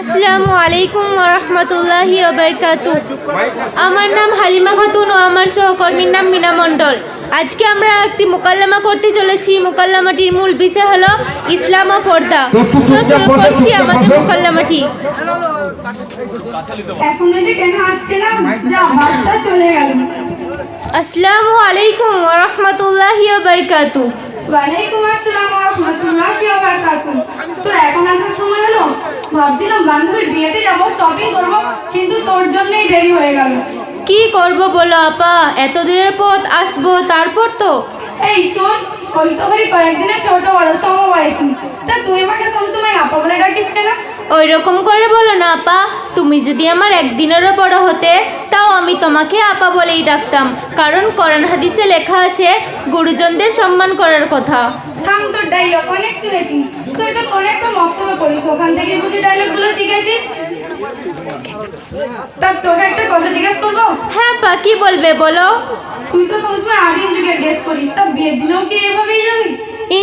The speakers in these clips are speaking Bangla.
আসসালামু আলাইকুম রহমতুল্লাহি ওবরকাতু আমার নাম হালিমা খাতুন ও আমার সহকর্মীর নাম মিনা মণ্ডল। আজকে আমরা একটি মোকাল্লামা করতে চলেছি। মোকাল্লামাটির মূল বিষয় হলো ইসলাম ও পর্দা। তো শুরু করছি আমাদের মোকাল্লামাটি। এখন এটা কেন আসছে না যা বাসটা চলে গেল। আসসালামু আলাইকুম রহমতুল্লাহি ওবরকাতু ওয়ালাইকুম আসসালাম ওয়া রাহমাতুল্লাহি তোর এখন আসার সময় হলো? ভাবছিলাম বান্ধবীর বিয়েতে যাব শপিং করব কিন্তু তোর জন্যই দেরি হয়ে গেল। কি করব বলো আপা? এত দিনের পথ আসব তারপর তো? এই শোন ওই তো খালি কয়েকদিনের ছোট বড় সমবয়সী। তা তুই আমাকে সবসময় আপা বলে ডাকিস কেন? ওই রকম করে বলো না আপা। তুমি যদি আমার একদিনেরও বড় হতে তাও আমি তোমাকে আপা বলেই ডাকতাম। কারণ কোরআন হাদিসে লেখা আছে গুরুজনদের সম্মান করার কথা। থাম তোর ডায়লগ অনেক শুনেছি। তুই তো কোন একটা বক্তব্য করিস ওখান থেকে বুঝি ডায়লগগুলো শিখেছি। তা তোকে একটা কথা জিজ্ঞেস করব? হ্যাঁ কি বলবে বলো? তুই তো সবসময় আদিম যুগের ড্রেস পরিস তা বিয়ের দিনেও কি এভাবেই যাবি?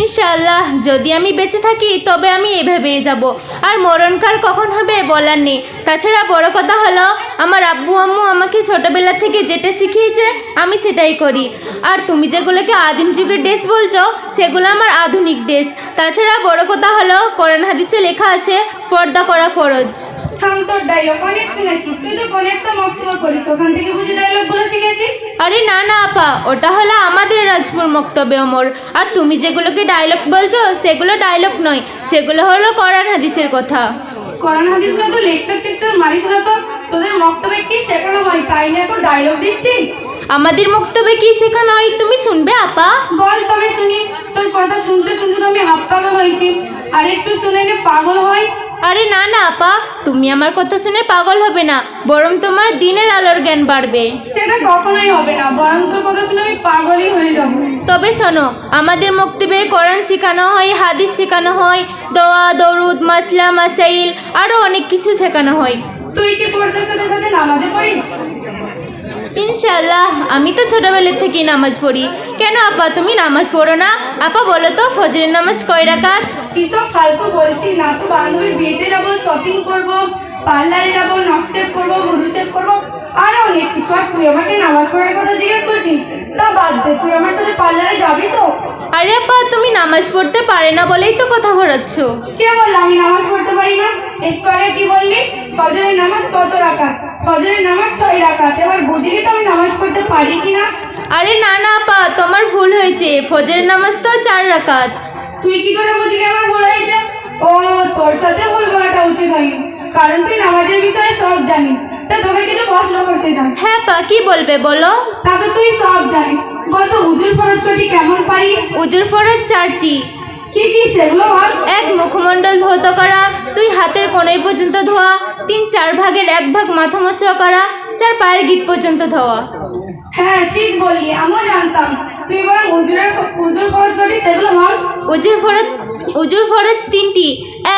ইনশাল্লাহ যদি আমি বেঁচে থাকি, তবে আমি এভাবেই যাব। আর মরণকার কখন হবে বলার নেই। তাছাড়া বড় কথা হলো, আমার আব্বু আম্মু আমাকে ছোটোবেলা থেকে যেটা শিখিয়েছে, আমি সেটাই করি। আর তুমি যেগুলোকে আদিম যুগের ড্রেস বলছো সেগুলো আমার আধুনিক ড্রেস। তাছাড়া বড় কথা হলো কোরআন হাদিসে লেখা আছে পর্দা করা ফরজ। থাম ডায়লগ অনেক শুনেছি। তুই তো কোন একটা বক্তব্য করিস। ওখান থেকে বুঝি ডায়লগগুলো শিখেছি আরে না না আপা। ওটা হলো আমাদের রাজপুর মক্তবে ওমর। আর তুমি যেগুলোকে ডায়লগ বলছো সেগুলো ডায়লগ নয়। সেগুলো হলো কোরআন হাদিসের কথা। করোনা হাদিস না তো লেকচার টেকচার মারিস না তো। তোদের কি শেখানো হয়? তাই নিয়ে তো ডায়লগ দিচ্ছি। আমাদের মক্তবে কি শেখানো হয় তুমি শুনবে আপা বল তবে শুনি তোর কথা শুনতে শুনতে তো আমি হাত পাগল হয়েছি আর একটু শুনে নে পাগল হয়? আরে না না আপা তুমি আমার কথা শুনে পাগল হবে না বরং তোমার দিনের আলোর জ্ঞান বাড়বে। সেটা কখনোই হবে না বরং তোর কথা শুনে আমি পাগলই হয়ে যাব। তবে শোনো আমাদের মক্তবে কোরআন শেখানো হয় হাদিস শেখানো হয় দোয়া দরুদ মাসলা মাসাইল আরও অনেক কিছু শেখানো হয়। তুই কি পড়তে সাথে সাথে নামাজও পড়িস? ইনশাল্লাহ আমি তো ছোটবেলা থেকেই নামাজ পড়ি। কেন আপা তুমি নামাজ পড়ো না? আপা বলো তো ফজরের নামাজ কয় রাকাত? কিসব ফালতু বলছি? না তো বান্ধবীর বিয়েতে যাব শপিং করব পার্লারে যাব নকশেপ করব ভুরু শেপ করব। আরও অনেক কিছু। আর তুই আমাকে নামাজ পড়ার কথা জিজ্ঞেস করছিস? তা বাদ দে তুই আমার সাথে পার্লারে যাবি তো। আরে আপা তুমি নামাজ পড়তে পারে না বলেই তো কথা ঘোরাচ্ছ। কে বলল আমি নামাজ পড়তে পারি না? একটু আগে কি বললি? ফজরের নামাজ কত রাখাত ফজরের নামাজ ছয় রাখাত এবার বুঝলি তো আমি নামাজ পড়তে পারি কি না আরে না না আপা তোমার ভুল হয়েছে। ফজরের নামাজ তো চার রাকাত। তুই কি করে বুঝলি আমার ভুল হয়েছে? ও তোর সাথে ভুল বলাটা উচিত হয়নি। কারণ তুই নামাজের বিষয়ে সব জানিস। তা তোকে কিছু প্রশ্ন করতে চাই। হ্যাঁ পা কি বলবে বলো? তা তো তুই সব জানিস। বলতো হুজুর ফরজ কটি কেমন পারিস? উজুর ফরজ চারটি। কি কি সেগুলো বল এক মুখমণ্ডল ধৌত করা দুই হাতের কোনাই পর্যন্ত ধোয়া তিন চার ভাগের এক ভাগ মাথা মশা করা চার পায়ের গিট পর্যন্ত ধোয়া। হ্যাঁ ঠিক বললি আমিও জানতাম। তুই বরং হুজুরের হুজুর ফরজ কটি সেগুলো বল উজুর ফরজ উজুর ফরজ তিনটি।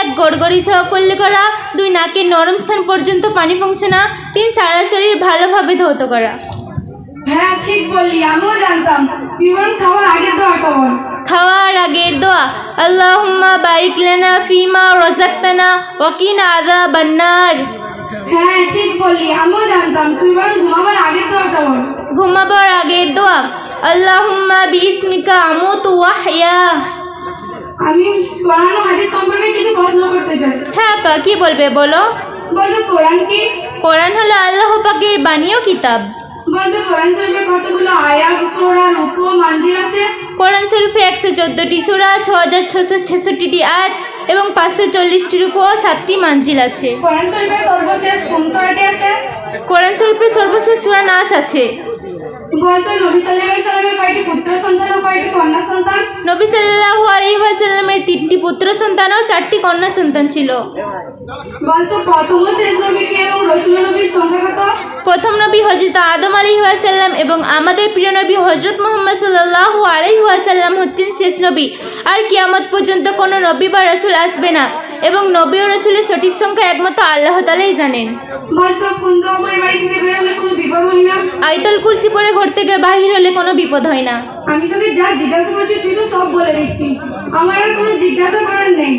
এক গড়গড়ি সহ করলে করা দুই নাকের নরম স্থান পর্যন্ত পানি পৌঁছে না তিন সারা শরীর ভালোভাবে ধৌত করা। হ্যাঁ ঠিক বললি আমিও জানতাম। তুই বরং খাওয়ার আগে দোয়াটা বল খাওয়ার আগের দোয়া আল্লাহুম্মা বারিক লানা ফিমা রাযাকতানা ওয়াকিনা আযাবান্নার। হ্যাঁ ঠিক বললি আমিও জানতাম। তুই বরং ঘুমাবার আগের দোয়াটা বল ঘুমাবার আগের দোয়া আল্লাহুম্মা বিসমিকা আমুতু ওয়াহইয়া। আমি কোরআন ও হাদিস সম্পর্কে কিছু প্রশ্ন করতে চাই। হ্যাঁ আপা কি বলবে বলো? বলতো কোরআন কি? কোরআন হলো আল্লাহ পাকের বাণীয় কিতাব। বলতো কোরআন শরীফে কতগুলো আয়াত সূরা রুকু মানজিল আছে? কোরআন শরীফে একশো চোদ্দটি সুরা ছ হাজার ছশো ছেষট্টিটি আয়াত এবং পাঁচশো চল্লিশটি রুকু ও সাতটি মানজিল আছে। কোরআন শরীফে সর্বশেষ কোন সূরাটি আছে? কোরআন শরীফে সর্বশেষ সুরা নাস আছে। বলতো নবী সাল্লাল্লাহু আলাইহি সাল্লামের কয়টি পুত্র সন্তান ও কয়টি কন্যা সন্তান? নবী সাল্লাল্লাহু আলাইহি ওয়াসাল্লামের তিনটি পুত্র সন্তান ও চারটি কন্যা সন্তান ছিল। বলতো প্রথম ও শেষ নবী কে এবং রসুল নবীর সংখ্যা কত? প্রথম নবী হজরত আদম আলাইহি ওয়াসাল্লাম এবং আমাদের প্রিয় নবী হজরত মোহাম্মদ সাল্লাল্লাহু আলাইহি ওয়াসাল্লাম হচ্ছেন শেষ নবী। আর কিয়ামত পর্যন্ত কোনো নবী বা রসুল আসবে না। এবং নবী রসুলের সঠিক সংখ্যা একমাত্র আল্লাহ তালাই জানেন। আইতল কুরসি পরে ঘর থেকে বাহির হলে কোনো বিপদ হয় না। আমি তোকে যা জিজ্ঞাসা করছি তুই তো সব বলে দিচ্ছিস আমার আর কোনো জিজ্ঞাসা করার নেই।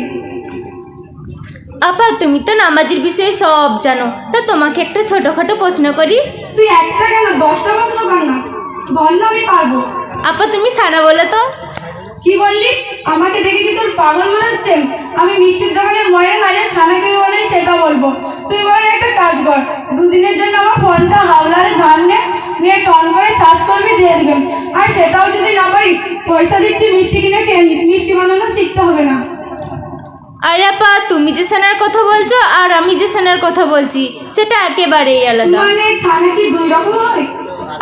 আপা তুমি তো নামাজের বিষয়ে সব জানো। তা তোমাকে একটা ছোটোখাটো প্রশ্ন করি। তুই একটা কেন? দশটা প্রশ্ন কর না। বল না আমি পারব। আপা তুমি সানা বলো তো। কি বললি? আমাকে দেখে কি তোর পাগল মনে হচ্ছে? আমি মিষ্টির দোকানের ময়ের নাজের ছানাকে বলেই সেটা বলব। তুই বলে একটা কাজ কর। দুদিনের জন্য আমার ফোনটা হাওলারে ধান নে নিয়ে টন করে চার্জ করবি দিয়ে দিবেন আর সেটাও যদি না পারি পয়সা দিচ্ছি মিষ্টি কিনে খেয়ে নিস। মিষ্টি বানানো শিখতে হবে না। আরে আপা তুমি যে সেনার কথা বলছো আর আমি যে সেনার কথা বলছি সেটা একেবারেই আলাদা। মানে ছানা কি দুই রকম হয়?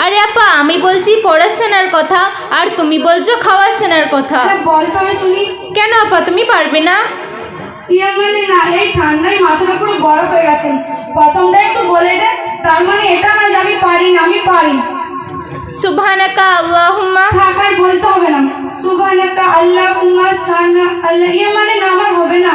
আরে আপা আমি বলছি পড়াশোনার কথা আর তুমি বলছো খাওয়ার সেনার কথা। বল তবে শুনি। কেন আপা তুমি পারবে না? ইয়ে মানে না এই ঠান্ডায় মাথাটা পুরো বরফ হয়ে গেছে। প্রথমটা একটু বলে দে তার মানে এটা না যে আমি পারি না আমি পারি সুবহানাকা আল্লাহুম্মা। থাক আর বলতে হবে না। সুবহানাকা আল্লাহুম্মা সানা আল্লাহ ইয়ে মানে না আমার হবে না।